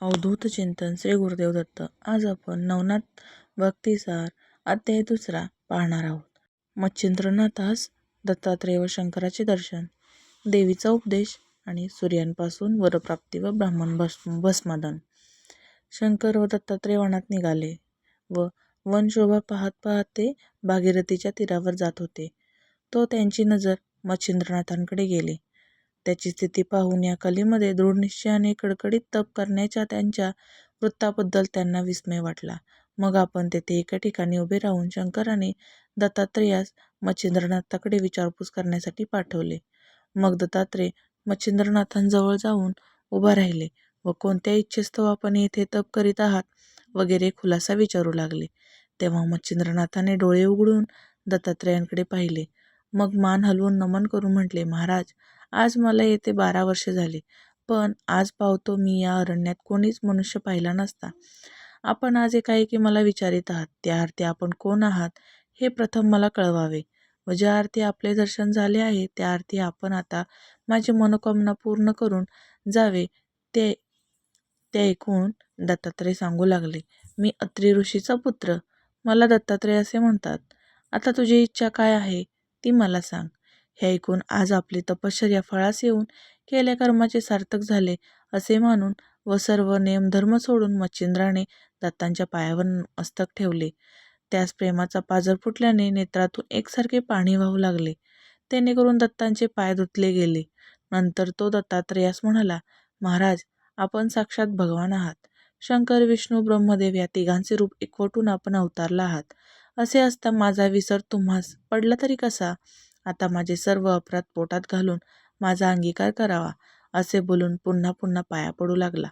अवधूत चिंतन श्री गुरुदेव दत्त. आज आपण नवनाथ भक्तिसार अध्याय दुसरा पाहणार आहोत. मच्छिंद्रनाथास दत्तात्रेय व शंकराचे दर्शन. देवीचा उपदेश आणि सूर्यांपासून वरप्राप्ती व ब्राह्मण भस भस्मादन. शंकर व दत्तात्रेय वनात निघाले व वनशोभा पाहत पाहत ते भागीरथीच्या तीरावर जात होते. तो त्यांची नजर मच्छिंद्रनाथांकडे गेली. त्याची स्थिती पाहून या कलीमध्ये दृढनिश्चयाने कडकडीत तप करण्याच्या त्यांच्या वृत्ताबद्दल त्यांना विस्मय वाटला. मग आपण तेथे एका ठिकाणी उभे राहून शंकराने दत्तात्रेयास मच्छिंद्रनाथाकडे विचारपूस करण्यासाठी पाठवले. मग दत्तात्रेय मच्छिंद्रनाथांजवळ जाऊन उभा राहिले व कोणत्या इच्छेस्तव आपण येथे तप करीत आहात वगैरे खुलासा विचारू लागले. तेव्हा मच्छिंद्रनाथाने डोळे उघडून दत्तात्रेयांकडे पाहिले. मग मान हलवून नमन करून म्हटले, महाराज आज मला येथे बारा वर्षे झाली, पण आज पावतो मी या अरण्यात कोणीच मनुष्य पाहिला नसता. आपण आज एकाएकी मला विचारित आहात, त्या अर्थी आपण कोण आहात हे प्रथम मला कळवावे व ज्या अर्थी आपले दर्शन झाले आहे त्या अर्थी आपण आता माझी मनोकामना पूर्ण करून जावे ते ते ऐकून दत्तात्रय सांगू लागले, मी अत्री ऋषीचा पुत्र, मला दत्तात्रय असे म्हणतात. आता तुझी इच्छा काय आहे ती मला सांग. हे ऐकून आज आपली तपश्चर्या फळास येऊन केल्या कर्माचे सार्थक झाले असे मानून व सर्व नेमधर्म सोडून मच्छिंद्राने दत्तांच्या पायावर मस्तक ठेवले. त्यास प्रेमाचा पाजर फुटल्याने नेत्रातून एकसारखे पाणी वाहू लागले. तेणेकरून दत्तांचे पाय धुतले गेले. नंतर तो दत्तात्रेयास म्हणाला, महाराज आपण साक्षात भगवान आहात. शंकर, विष्णू, ब्रह्मदेव या तिघांचे रूप एकवटून आपण अवतारला आहात. असे असता माझा विसर तुम्हास पडला तरी कसा? आता माझे सर्व अपराध पोटात घालून माझा अंगीकार करावा. असे बोलून पुन्हा पुन्हा पाया पडू लागला.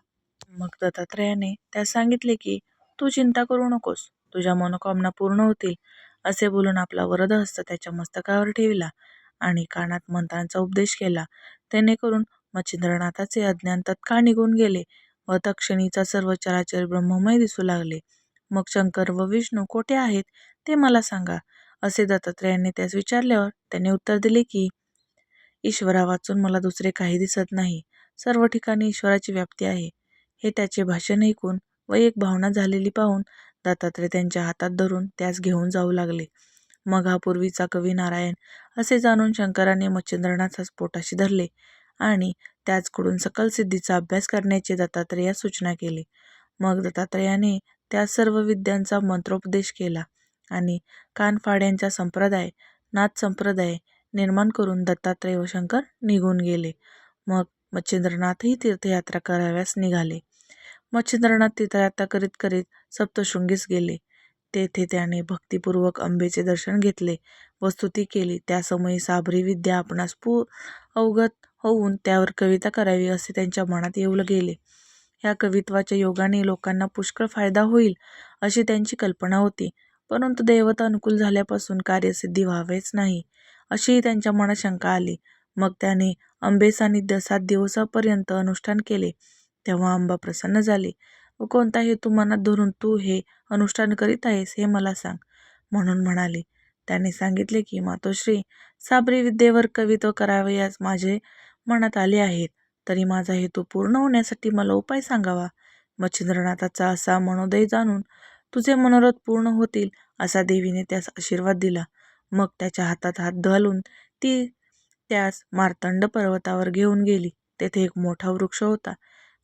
मग दत्तात्रयाने त्यास सांगितले की, तू चिंता करू नकोस, तुझ्या मनोकामना पूर्ण होतील. असे बोलून आपला वरद हस्त त्याच्या मस्तकावर ठेविला आणि कानात मंत्रांचा उपदेश केला. तेणेकरून मच्छिंद्रनाथाचे अज्ञान तत्काळ निघून गेले व तक्षणीचा सर्व चराचर ब्रह्ममय दिसू लागले. मग शंकर व विष्णू कोठे आहेत ते मला सांगा. असे दत्तात्रेयांनी त्यास विचारल्यावर त्याने उत्तर दिले की, ईश्वरा वाचून मला दुसरे काही दिसत नाही. सर्व ठिकाणी ईश्वराची व्याप्ती आहे. हे त्याचे भाषण ऐकून व एक भावना झालेली पाहून दत्तात्रेय त्यांच्या हातात धरून त्यास घेऊन जाऊ लागले. मग हा पूर्वीचा कवी नारायण असे जाणून शंकराने मच्छिंद्रनाथास पोटाशी धरले आणि त्याचकडून सकल सिद्धीचा अभ्यास करण्याची दत्तात्रेयास सूचना केली. मग दत्तात्रेयाने त्या सर्व विद्यांचा मंत्रोपदेश केला आणि कानफाड्यांचा संप्रदाय, नाथ संप्रदाय निर्माण करून दत्तात्रेय व शंकर निघून गेले. मग मच्छिंद्रनाथही तीर्थयात्रा कराव्यास निघाले. मच्छिंद्रनाथ तीर्थयात्रा करीत करीत सप्तशृंगीस गेले. तेथे त्याने भक्तिपूर्वक अंबेचे दर्शन घेतले व स्तुती केली. त्यासमयी साबरी विद्या आपणास अवगत होऊन त्यावर कविता करावी असे त्यांच्या मनात येऊ गेले. ह्या कवित्वाच्या योगाने लोकांना पुष्कळ फायदा होईल अशी त्यांची कल्पना होती. परंतु दैवत अनुकूल झाल्यापासून कार्यसिद्धी व्हावेच नाही अशीही त्यांच्या मनात शंका आली. मग त्याने अंबेसान्निध्य सात दिवसापर्यंत अनुष्ठान केले. तेव्हा अंबा प्रसन्न झाली व कोणता हेतू मनात धरून तू हे अनुष्ठान करीत आहेस हे मला सांग. म्हणून म्हणाले त्याने सांगितले की, मातोश्री साबरी विद्येवर कवित्व करावयास माझे मनात आले आहेत तरी माझा हेतू पूर्ण होण्यासाठी मला उपाय सांगावा. मच्छिंद्रनाथाचा असा मनोदय जाणून तुझे मनोरथ पूर्ण होतील असा देवीने त्यास आशीर्वाद दिला. मग त्याच्या हातात हात घालून ती त्यास मार्तंड पर्वतावर घेऊन गेली. तेथे एक मोठा वृक्ष होता.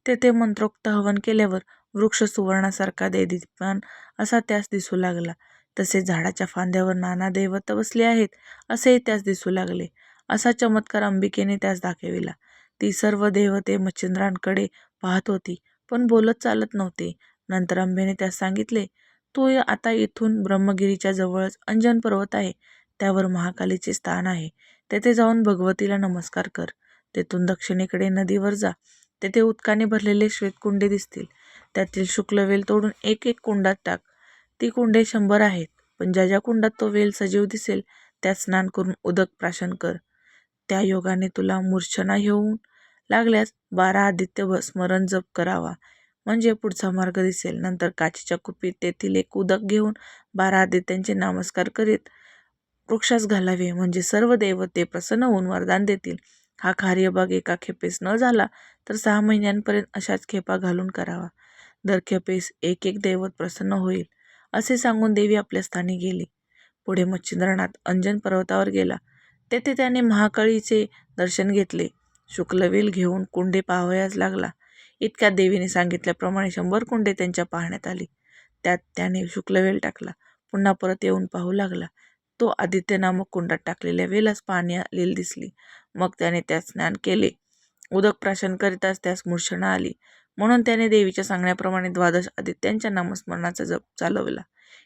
तेथे मंत्रोक्त हवन केल्यावर वृक्ष सुवर्णासारखा देदीप्यमान असा त्यास दिसू लागला. तसेच झाडाच्या फांद्यावर नाना दैवत बसले आहेत असेही त्यास दिसू लागले. असा चमत्कार अंबिकेने त्यास दाखविला. ती सर्व दैवते मच्छिंद्रांकडे पाहत होती, पण बोलत चालत नव्हते नंतर अंबेने त्यास सांगितले, तो आता इथून ब्रह्मगिरीच्या जवळच अंजन पर्वत आहे. त्यावर महाकालीचे स्थान आहे. तेथे जाऊन भगवतीला नमस्कार कर. तेथून दक्षिणेकडे नदीवर जा. तेथे उदकाने भरलेले श्वेतकुंडे दिसतील. त्यातील शुक्ल वेल तोडून एक एक कुंडात टाक. ती कुंडे शंभर आहेत, पण ज्या ज्या कुंडात तो वेल सजीव दिसेल त्यात स्नान करून उदक प्राशन कर. त्या योगाने तुला मूर्छना येऊन लागल्यास बारा आदित्य स्मरण जप करावा, म्हणजे पुढचा मार्ग दिसेल. नंतर काचेच्या कुपीत तेथील एक उदक घेऊन बारा आदित्यांचे नमस्कार करीत वृक्षास घालावे, म्हणजे सर्व देवते प्रसन्न होऊन वरदान देतील. हा कार्यभाग एका खेपेस न झाला तर सहा महिन्यांपर्यंत अशाच खेपा घालून करावा. दर खेपेस एक एक दैवत प्रसन्न होईल असे सांगून देवी आपल्या स्थानी गेली. पुढे मच्छिंद्रनाथ अंजन पर्वतावर गेला. तेथे त्याने महाकाळीचे दर्शन घेतले. शुक्लवेल घेऊन कुंडे पाहावयास लागला. इतक्यात देवीने सांगितल्याप्रमाणे शंभर कुंडे त्यांच्या पाहण्यात आली. त्यात त्याने शुक्लवेल टाकला. पुन्हा परत येऊन पाहू लागला. तो आदित्य नामक कुंडात टाकलेल्या वेलास पाणी आलेली दिसली. मग त्याने त्यात स्नान केले. उदक प्राशन करीताच त्यास मूर्छना आली. म्हणून त्याने देवीच्या सांगण्याप्रमाणे द्वादश आदित्यांच्या नामस्मरणाचा जप चालवला.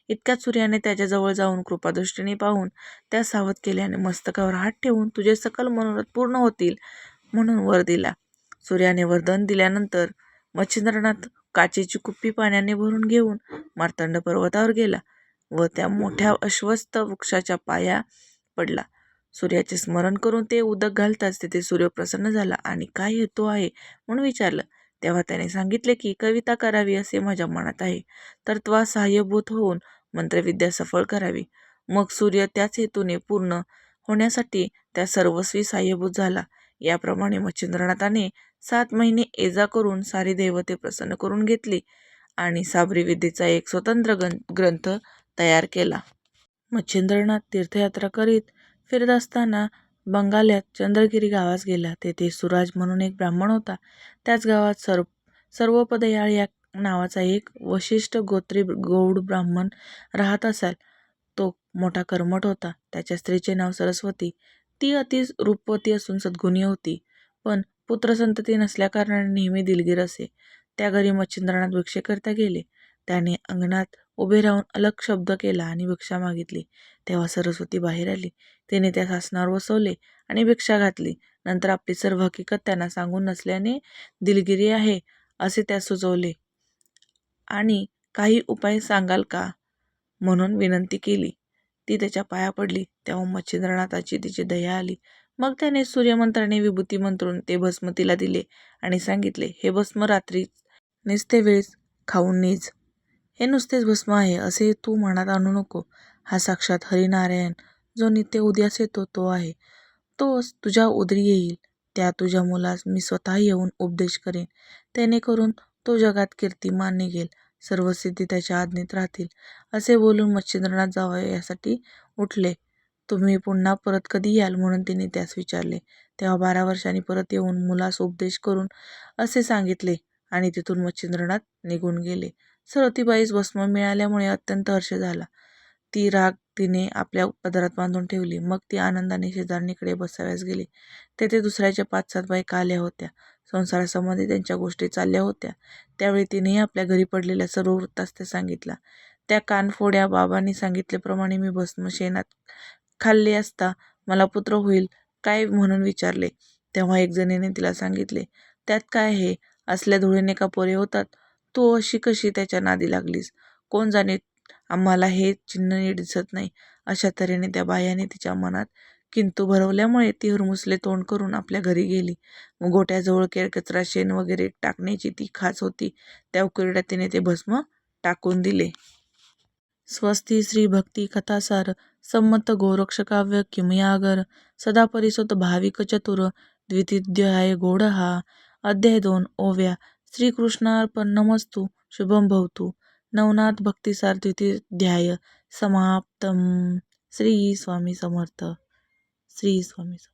इतक्यात सूर्याने त्याच्याजवळ जाऊन कृपादृष्टीने पाहून त्या सावध केल्याने मस्तकावर हात ठेवून तुझे सकल मनोरथ पूर्ण होतील म्हणून वर दिला. सूर्याने वरदान दिल्यानंतर मच्छिंद्रनाथ काचेची कुप्पी पाण्याने भरून घेऊन मार्तंड पर्वतावर गेला व त्या मोठ्या अश्वस्थ वृक्षाच्या पाया पडला. सूर्याचे स्मरण करून ते उदक घालताच तिथे सूर्य प्रसन्न झाला आणि काय हेतू आहे म्हणून विचारलं. तेव्हा त्याने सांगितले की कविता करावी असे माझ्या मनात आहे. तर त्वा सहाय्यभूत होऊन मंत्रविद्या सफळ करावी. मग सूर्य त्याच हेतूने पूर्ण होण्यासाठी त्या सर्वस्वी सहाय्यभूत झाला. याप्रमाणे मच्छिंद्रनाथाने सात महिने एजा करून सारी दैवते प्रसन्न करून घेतली आणि साबरी विद्येचा एक स्वतंत्र ग्रंथ तयार केला. मच्छिंद्रनाथ तीर्थयात्रा करीत फिरत असताना बंगाल्यात चंद्रगिरी गावास गेला. तेथे सुराज म्हणून एक ब्राह्मण होता. त्याच गावात सर्व सर्वपदयाळ या नावाचा एक वशिष्ठ गोत्री गौड ब्राह्मण राहत असाल. तो मोठा कर्मठ होता. त्याच्या स्त्रीचे नाव सरस्वती. ती अति रूपवती असून सद्गुणी होती. पण पुत्रसंतती नसल्याकारणाने नेहमी दिलगीर असे. त्या घरी मच्छिंद्रनाथ भिक्षेकरिता गेले. त्याने अंगणात उभे राहून अलग शब्द केला आणि भिक्षा मागितली. तेव्हा सरस्वती बाहेर आली. तिने त्या सासनावर बसवले आणि भिक्षा घातली. नंतर आपली सर्व हकीकत त्यांना सांगून नसल्याने दिलगिरी आहे असे त्या सुचवले. आणि काही उपाय सांगाल का? म्हणून विनंती केली. ती त्याच्या पाया पडली. तेव्हा मच्छिंद्रनाथाची तिची दया आली. मग त्याने सूर्यमंत्राने विभूती मंत्रून ते भस्म तिला दिले आणि सांगितले हे भस्म रात्री निसते वेळेस खाऊन नीज. हे नुसतेच भस्म आहे असे तू मनात आणू नको. हा साक्षात हरिनारायण जो नित्य उद्यास येतो तो आहे. तोच तुझ्या उदरी येईल. त्या तुझ्या मुलास मी स्वतः येऊन उपदेश करेन. त्यानेकरून तो जगात कीर्तिमान निघेल. सर्व सिद्धी त्याच्या आज्ञेत राहतील. असे बोलून मच्छिंद्रनाथ जावं यासाठी उठले. तुम्ही पुन्हा परत कधी याल म्हणून तिने त्यास विचारले. तेव्हा बारा वर्षांनी परत येऊन मुलास उपदेश करून असे सांगितले आणि तिथून मच्छिंद्रनाथ निघून गेले. सरतीबाईस भस्म मिळाल्यामुळे अत्यंत हर्ष झाला. ती राग तिने आपल्या पदरात बांधून ठेवली. मग ती आनंदाने शेजारणीकडे बसाव्यास गेली. तेथे दुसऱ्याच्या पाच सात बायका आल्या होत्या. संसारासंबंधी त्यांच्या गोष्टी चालल्या होत्या. त्यावेळी तिनेही आपल्या घरी पडलेल्या सर्व वृत्तास्त्य सांगितला. त्या कानफोड्या बाबांनी सांगितल्याप्रमाणे मी भस्म शेणात खाल्ले असता मला पुत्र होईल काय म्हणून विचारले? तेव्हा एक जणीने तिला सांगितले त्यात काय हे असल्या धुळीने का पोरे होतात? तू अशी कशी त्याच्या नादी लागलीस? कोण जाणे? आम्हाला हे चिन्ह नीट दिसत नाही. अशा तऱ्हेने त्या बायाने तिच्या मनात किंतु भरवल्यामुळे ती हुरमुसले तोंड करून आपल्या घरी गेली. गोट्याजवळ केळ कचरा शेण वगैरे टाकण्याची ती खास होती. त्या उकिरड्या तिने ते भस्म टाकून दिले. स्वस्ती श्री भक्ती कथासार संमत गोरक्षकाव्य किमयागर सदा परिसोत भाविक चतुर द्वितीध्याय गोडः अध्याय दोन ओव्या. श्रीकृष्णार्पण. नमस्तू. शुभम भवतु. नवनाथ भक्तिसार द्वितीध्याय समाप्तम. श्री स्वामी समर्थ. श्री स्वामी समर्थ.